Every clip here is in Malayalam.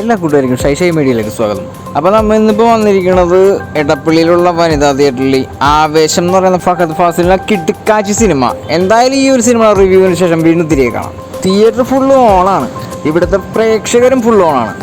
എല്ലാ കൂട്ടുകാർക്കും ഷൈഷൈ മീഡിയയിലേക്ക് സ്വാഗതം. അപ്പോൾ നമ്മൾ ഇന്നിപ്പോൾ വന്നിരിക്കുന്നത് എടപ്പള്ളിയിലുള്ള വനിതാ തിയേറ്ററിൽ ആവേശം എന്ന് പറയുന്ന ഫഹദ് ഫാസിലിന്റെ കിടുക്കാച്ചി സിനിമ. എന്തായാലും ഈ ഒരു സിനിമ റിവ്യൂവിന് ശേഷം വീണ്ടും തിരികെ കാണാം. തിയേറ്റർ ഫുൾ ഓണാണ് ഇവിടുത്തെ പ്രേക്ഷകരും ഫുൾ ഓണാണ്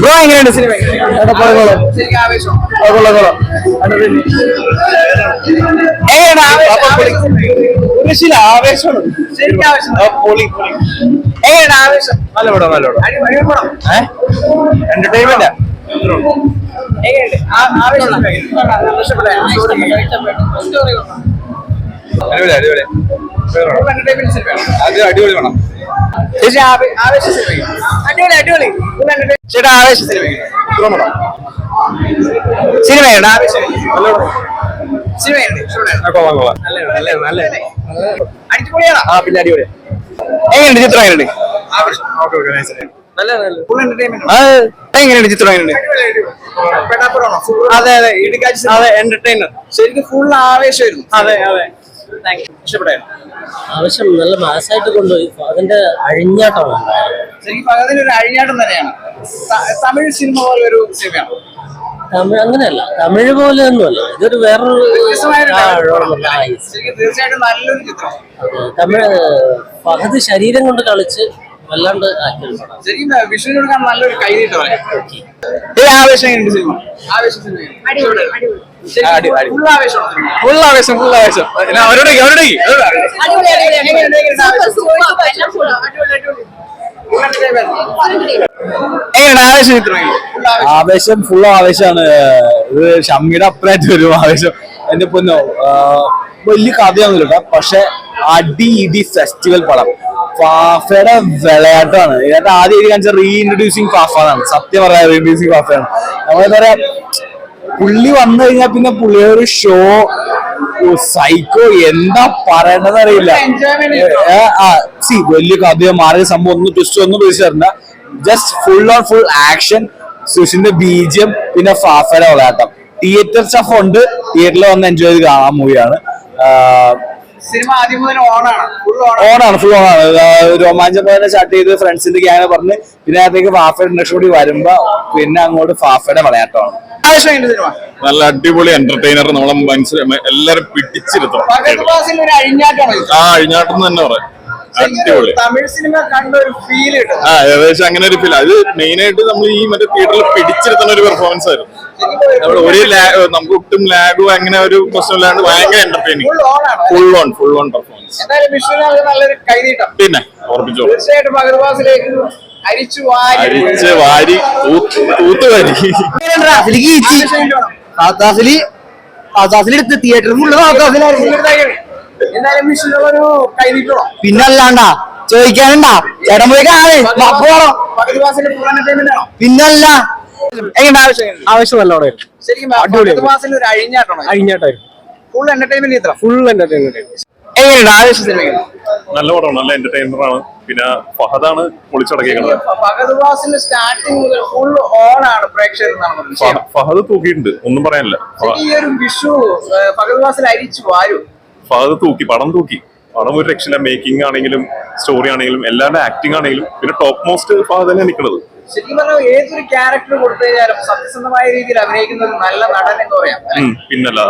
ബ്രോ എങ്ങനെയുണ്ട് സിനിമ? നല്ല പടം നല്ല പടം. എന്റർടൈൻമെന്റ് അടിപൊളി അടിപൊളി. അത് അടിപൊളി പടം. ചേട്ടാ ആവേശ സിനിമ. അടിപൊളി എങ്ങനെയുണ്ട് ചിത്രം എങ്ങനെയുണ്ട്? എങ്ങനെയുണ്ട് ചിത്രം എങ്ങനെയുണ്ട്? അതെ അതെ ഇടുക്കാച്ചി അതെ എന്റർടൈനർ ശരിക്കും ഫുൾ ആവേശമായിരുന്നു. അതെ അതെ. ആവശ്യം നല്ല മാസമായിട്ട് കൊണ്ടുപോയി. അതിന്റെ അഴിഞ്ഞാട്ടമാണ് അഴിഞ്ഞാട്ടം തന്നെയാണ്. തമിഴ് സിനിമ പോലെ ഒരു സിനിമയാണ്. തമിഴ് അങ്ങനെയല്ല തമിഴ് പോലെ ഒന്നുമല്ല. ഇതൊരു വേറൊരു. തമിഴ് ഫഹദ് ശരീരം കൊണ്ട് കളിച്ച് വല്ലാണ്ട് ആക്കിയ പടം ശരിക്കും വിഷുവിന് കൊടുക്കാൻ നല്ലൊരു ആവേശം സിനിമ. ഫുൾ ഫുൾ ആവേശം ഫുൾ ആവേശം. അവരുടെ അവരുടെ എങ്ങനെയാണ് ആവേശം? ചിത്രം ഫുൾ. ആവേശം ആവേശം ഫുൾ ആവേശമാണ്. ഇത് ഷമ്മിയുടെ അപ്പുറമായിട്ട് വരും ആവേശം. എന്റെ പൊന്നോ വലിയ കഥയൊന്നുമില്ല കേട്ടോ. പക്ഷെ അടി ഇടി ഫെസ്റ്റിവൽ പടം. ഫാഫയുടെ വിളയാട്ടമാണ്. ഇതിനകത്ത് ആദ്യം എഴുതി കാണിച്ച റീഇൻട്രൊഡ്യൂസിങ് ഫാഫാണ് സത്യം പറയാം റീഇൻട്രൊഡ്യൂസിങ് ഫാഫയാണ്. നമ്മളെന്താ പറയാ പുള്ളി വന്നു കഴിഞ്ഞാൽ പിന്നെ പുള്ളിയുടെ ഒരു ഷോ സൈക്കോ എന്താ പറയണ്ടെന്ന് അറിയില്ല സി വലിയ കഥയോ മാറിയ സംഭവം ഒന്നും ട്വിസ്റ്റ് ഒന്നും പ്രതീക്ഷിച്ചിട്ടില്ല just full on full action സുഷിന്റെ ബീജം പിന്നെ ഫാഫയുടെ വിളയാട്ടം. തിയേറ്റർ സ്റ്റഫ് ഉണ്ട്. തിയേറ്ററിൽ വന്ന് എൻജോയ് ചെയ്ത് കാണാൻ മൂവിയാണ് ഓണാണ് ഫുൾ ഓണാണ് ഫുൾ ഓണാണ് രോമാഞ്ചം പോലെ സ്റ്റാർട്ട് ചെയ്ത് ഫ്രണ്ട്സിന്റെ ഗ്യാങ് പറഞ്ഞ് പിന്നെ അതിലേക്ക് ഫാഫയുടെ ഇൻട്രസ്റ്റ് കൂടി വരുമ്പോ പിന്നെ അങ്ങോട്ട് ഫാഫയുടെ വളയാട്ടമാണ്. ആവേശം എങ്ങനെയുണ്ട് സിനിമ? നല്ല അടിപൊളി എന്റർടൈനർ നമ്മളെ മനസ്സിൽ എല്ലാരും പിടിച്ചിരുത്തും. ആ അഴിഞ്ഞാട്ടം തന്നെ പറയാം. അടിപൊളി. തമിഴ് സിനിമ കണ്ട ഒരു ഫീൽ കിട്ടും. ആ ഏകദേശം അങ്ങനെ ഒരു ഫീൽ അത് മെയിൻ ആയിട്ട് നമ്മൾ ഈ മറ്റേ തിയേറ്ററിൽ പിടിച്ചിരുത്തുന്ന ഒരു പെർഫോമൻസ് ആയിരുന്നു. നമ്മൾ ഒരു ലാ- നമുക്ക് ഒട്ടും ലാഗോ അങ്ങനെ ഒരു പ്രശ്നമില്ലാണ്ട് ഭയങ്കര entertaining full full on full on performance നല്ലൊരു കൈനീട്ടം. പിന്നെ അല്ലാണ്ടാ തീർച്ചയായിട്ടും അരിച്ചു വാരി. വാരി തിയേറ്റർ ഫുള്ള് ചോദിക്കാനുണ്ടാ. ചേട്ടൻ പോയി കാണേ. പിന്നല്ല എങ്ങനെ ആവശ്യം? ആവശ്യം നല്ലോണം ശരിക്കും ഒരു അഴിഞ്ഞാട്ടായിരുന്നു. ഫുൾ എന്റർടൈൻമെന്റ് ചിത്രം. ഫുൾ എന്റർടൈൻമെന്റ് എങ്ങനെയുണ്ട് ആവേശ സിനിമ നല്ല പടമാണ് നല്ല എന്റർടൈനർ ആണ്. പിന്നെ ഫഹദാണ് പൊളിച്ചടക്കിയത് സ്റ്റാർട്ടിങ് മുതൽ ഫുൾ ഓൺ ആണ് പ്രേക്ഷകർ ഫഹദ് തൂക്കിയിട്ടുണ്ട്. ഒന്നും പറയാനില്ല. ശരിക്കും ഈ ഒരു വിഷു പകർവാസിൽ അരിച്ചു വാരും. ഫഹദ് തൂക്കി പടം തൂക്കി. പടം ഒരു രക്ഷയില്ല. മേക്കിംഗ് ആണെങ്കിലും സ്റ്റോറി ആണെങ്കിലും എല്ലാവരുടെ ആക്ടിംഗ് ആണെങ്കിലും പിന്നെ ടോപ്പ് മോസ്റ്റ് ഫഹദ് തന്നെ നിൽക്കുന്നത്. ശരിക്കും പറഞ്ഞാൽ ഏതൊരു ക്യാരക്ടർ കൊടുത്തു കഴിഞ്ഞാലും സത്യസന്ധമായ രീതിയിൽ അഭിനയിക്കുന്ന ഒരു നല്ല നടൻ എന്ന് പറയാം. പിന്നല്ല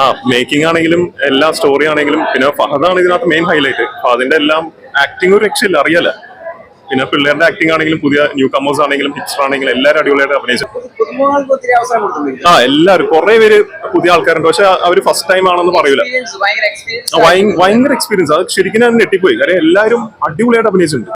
ആ മേക്കിംഗ് ആണെങ്കിലും എല്ലാ സ്റ്റോറി ആണെങ്കിലും പിന്നെ ഫഹദാണ് ഇതിനകത്ത് മെയിൻ ഹൈലൈറ്റ് ഫഹദിന്റെ എല്ലാം ആക്ടിംഗ് ഒരു രക്ഷയില്ല അറിയാല. പിന്നെ പിള്ളേരുടെ ആക്ടിംഗ് ആണെങ്കിലും പുതിയ ന്യൂ കമേഴ്സ് ആണെങ്കിലും പിക്ചർ ആണെങ്കിലും എല്ലാവരും അടിപൊളിയായിട്ട് അഭിനയിച്ചു. ആ എല്ലാവരും കുറെ പേര് പുതിയ ആൾക്കാരുണ്ട്. പക്ഷെ അവർ ഫസ്റ്റ് ടൈം ആണെന്ന് പറയൂല. എക്സ്പീരിയൻസ് ഭയങ്കര എക്സ്പീരിയൻസ് ഭയങ്കര എക്സ്പീരിയൻസ് അത് ശരിക്കും ഞാൻ ഞെട്ടിപ്പോയി. കാര്യം എല്ലാവരും അടിപൊളിയായിട്ട് അഭിനയിച്ചിട്ടുണ്ട്.